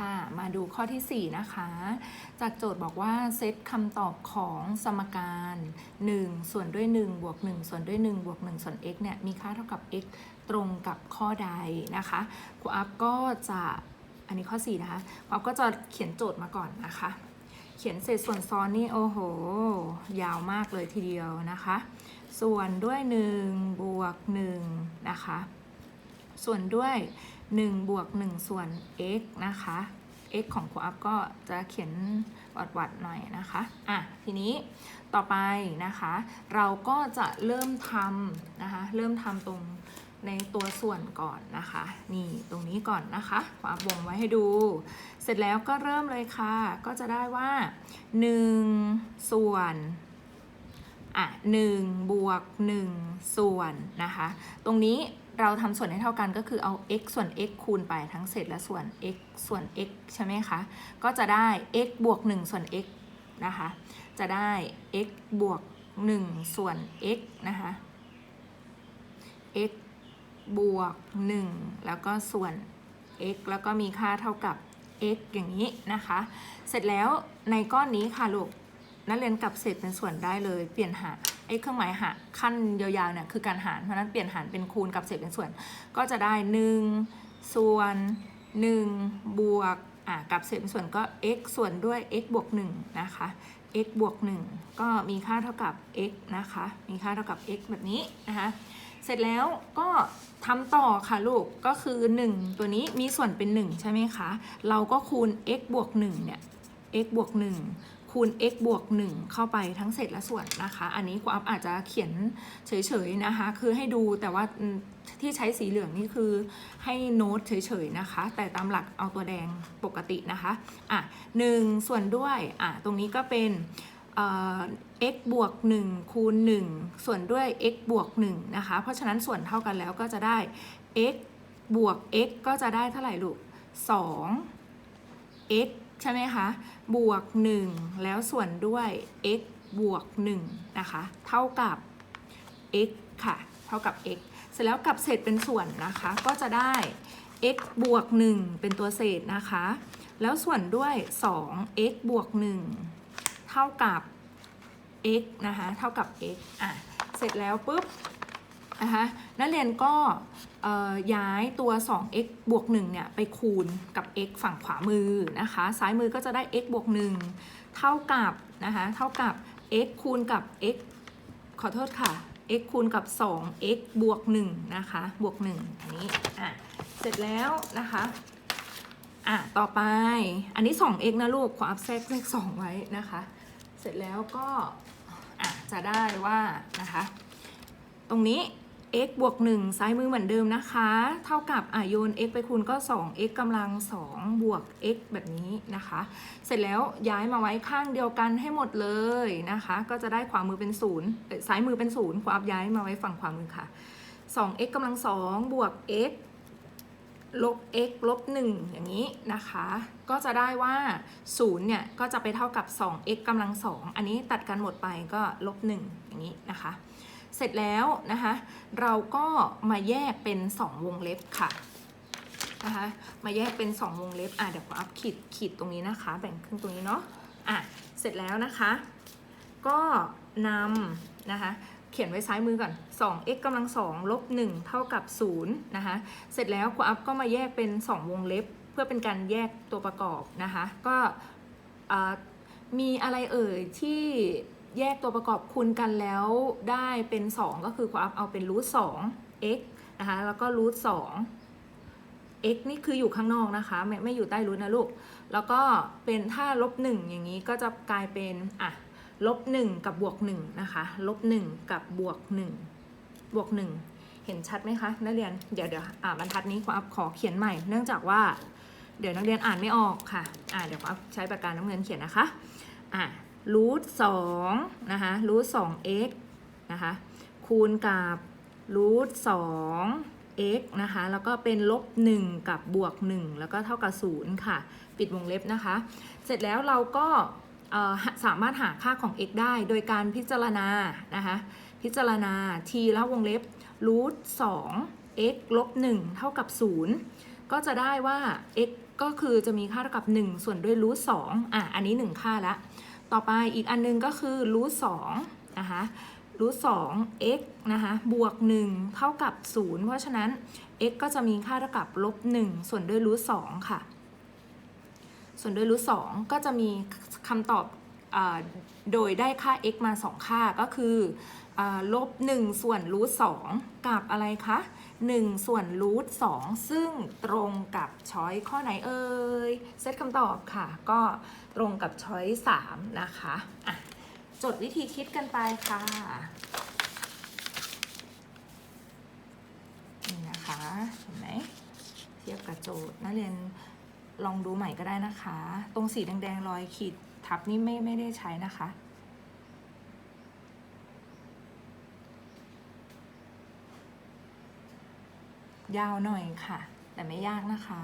ค่ะ มาดูข้อที่ 4 นะคะ จากโจทย์บอกว่าเซตคำตอบของสมการ 1 ส่วนด้วย 1 บวก 1 ส่วนด้วย 1 บวก 1 ส่วน x เนี่ย มีค่าเท่ากับ x ตรงกับข้อใดนะคะครูอัพก็จะ อันนี้ข้อ 4 นะคะครูอัพก็จะเขียนโจทย์มาก่อนนะคะ เขียนเศษส่วนซ้อนนี่ โอ้โห ยาวมากเลยทีเดียวนะคะ ส่วนด้วย 1 บวก 1 นะคะ ส่วนด้วย1บวก1ส่วน x นะคะ x ของครูอัพก็จะเขียนวัดๆหน่อยนะคะอะทีนี้ต่อไปนะคะ เราก็จะเริ่มทำนะคะ เริ่มทำตรงในตัวส่วนก่อนนะคะ นี่ตรงนี้ก่อนนะคะครูอัพวงไว้ให้ดู เสร็จแล้วก็เริ่มเลยค่ะ ก็จะได้ว่า 1 ส่วนอะ1บวก1ส่วนนะคะ ตรงนี้ เราทำส่วนให้เท่ากันก็คือเอา x ส่วน x คูณไปทั้งเศษและส่วน x ส่วน x ใช่ไหมคะ ก็จะได้ x บวก 1 ส่วน x นะคะ จะได้ x บวก 1 ส่วน x นะคะ x บวก 1 แล้วก็ส่วน x แล้วก็มีค่าเท่ากับ x อย่างนี้นะคะ เสร็จแล้วในก้อนนี้ค่ะลูกนักเรียนกลับเศษเป็นส่วนได้เลย เปลี่ยนหา ไอ้เครื่องหมายหารขั้นยาวๆเนี่ยคือการหารเพราะนั้นเปลี่ยนหารเป็นคูณกับเศษเป็นส่วน ก็จะได้ 1 ส่วน 1 บวกอะกับเศษเป็นส่วนก็ x ส่วนด้วย x บวก1นะคะ x บวก1ก็มีค่าเท่ากับ x นะคะ มีค่าเท่ากับ x แบบนี้นะคะ เสร็จแล้วก็ทำต่อค่ะลูก ก็คือ 1 ตัวนี้มีส่วนเป็น 1 ใช่ไหมคะ เราก็คูณ x บวก1เนี่ย x บวก1 คูณ x บวก 1 เข้าไปทั้งเศษและส่วนนะคะ อันนี้ครูอัพอาจจะเขียนเฉยๆนะคะ คือให้ดูแต่ว่าที่ใช้สีเหลืองนี่คือให้โน้ตเฉยๆนะคะ แต่ตามหลักเอาตัวแดงปกตินะคะ อะหนึ่งส่วนด้วยอะตรงนี้ก็เป็น x บวก 1 คูณ 1 ส่วนด้วย x บวก 1 นะคะ เพราะฉะนั้นส่วนเท่ากันแล้วก็จะได้ x บวก x ก็จะได้เท่าไหร่ลูก2 x ใช่ไหมคะ บวก 1 แล้วส่วนด้วย x บวก1นะคะ เท่ากับ x ค่ะ เท่ากับ x เสร็จแล้วกลับเศษเป็นส่วนนะคะ ก็จะได้ x บวก 1 เป็นตัวเศษนะคะ แล้วส่วนด้วย 2 x บวก 1 เท่ากับ x นะคะ เท่ากับ x อะ เสร็จแล้วปุ๊บนะคะ นักเรียนก็ ย้ายตัว 2x บวก1เนี่ยไปคูณกับ x ฝั่งขวามือนะคะ ซ้ายมือก็จะได้ x บวก1เท่ากับนะคะเท่ากับ x คูณกับ x ขอโทษค่ะ x คูณกับ 2x บวก1นะคะบวก1อันนี้อะเสร็จแล้วนะคะอะต่อไปอันนี้ 2x นะลูกขออัพแทรกเลข2ไว้นะคะ เสร็จแล้วก็อะจะได้ว่านะคะ ตรงนี้ x บวก1ซ้ายมือเหมือนเดิมนะคะ เท่ากับอะโยน x ไปคูณก็ 2x กำลัง 2 บวก x แบบนี้นะคะ เสร็จแล้วย้ายมาไว้ข้างเดียวกันให้หมดเลยนะคะ ก็จะได้ขวามือเป็น0ูนย์ซ้ายมือเป็น0ขวามย้ายมาไว้ฝั่งขวามือค่ะ 2x กำลัง 2 บวก x ลบ x ลบ 1 อย่างนี้นะคะ ก็จะได้ว่า 0 เนี่ย ก็จะไปเท่ากับ 2x กำลัง 2 อันนี้ตัดกันหมดไปก็ลบ 1 อย่างนี้นะคะ เสร็จแล้วนะคะ เราก็มาแยกเป็น 2 วงเล็บค่ะนะคะมาแยกเป็น 2 วงเล็บ อะเดี๋ยวขออัพขีดขีดตรงนี้นะคะ แบ่งครึ่งตรงนี้เนาะ อะ เสร็จแล้วนะคะ ก็นำนะคะ เขียนไว้ซ้ายมือก่อน 2x กำลัง2ลบ1เท่ากับ0นะคะ เสร็จแล้วครูอัพก็มาแยกเป็น 2 วงเล็บ เพื่อเป็นการแยกตัวประกอบนะคะ ก็มีอะไรเอ่ยที่แยกตัวประกอบคูณกันแล้วได้เป็น 2 ก็คือครูอัพเอาเป็นรูท2 x นะคะ แล้วก็รูท2 x นี่คืออยู่ข้างนอกนะคะ ไม่ไม่อยู่ใต้รูทนะลูก แล้วก็เป็นถ้าลบ1อย่างนี้ก็จะกลายเป็นอะ ลบหนึ่งกับบวกหนึ่งนะคะลบหนึ่งกับบวกหนึ่งบวกหนึ่งเห็นชัดไหมคะนักเรียนเดี๋ยวเดี๋ยวอ่าบรรทัดนี้ขออัพขอเขียนใหม่ เนื่องจากว่า เดี๋ยวนักเรียนอ่านไม่ออกค่ะอ่าเดี๋ยวขออัพใช้ปากกาน้ำเงินเขียนนะคะอ่ารูทสองนะคะรูทสอง x นะคะคูณกับรูทสอง x นะคะ แล้วก็เป็นลบหนึ่งกับบวกหนึ่งแล้วก็เท่ากับศูนย์ค่ะ ปิดวงเล็บนะคะ เสร็จแล้วเราก็ สามารถหาค่าของ x ได้โดยการพิจารณานะคะพิจารณา t แล้ววงเล็บรูท2 x ลบ1เท่ากับ 0 ก็จะได้ว่า x ก็คือจะมีค่าเท่ากับ 1 ส่วนด้วยรูทสองอะอันนี้ 1 ค่าละต่อไปอีกอันนึงก็คือรูทสองนะคะรูทสอง x นะคะบวก 1 เท่ากับ 0 เพราะฉะนั้น x ก็จะมีค่าเท่ากับลบ1ส่วนด้วยรูทสองค่ะ ส่วนด้วยรูทสองก็จะมีคำตอบอโดยได้ค่า x มา 2 ค่าก็คืออลบ1ส่วนรูทสองกับอะไรคะ1ส่วนรูทสองซึ่งตรงกับช้อยข้อไหนเอ่ยเซตคำตอบค่ะ ก็ตรงกับช้อย3นะคะะจดวิธีคิดกันไปค่ะนี่นะคะเห็นไหมเทียบกับโจทย์นักเรียน ลองดูใหม่ก็ได้นะคะ ตรงสีแดงๆรอยขีดทับนี่ไม่ไม่ได้ใช้นะคะ ยาวหน่อยค่ะ แต่ไม่ยากนะคะ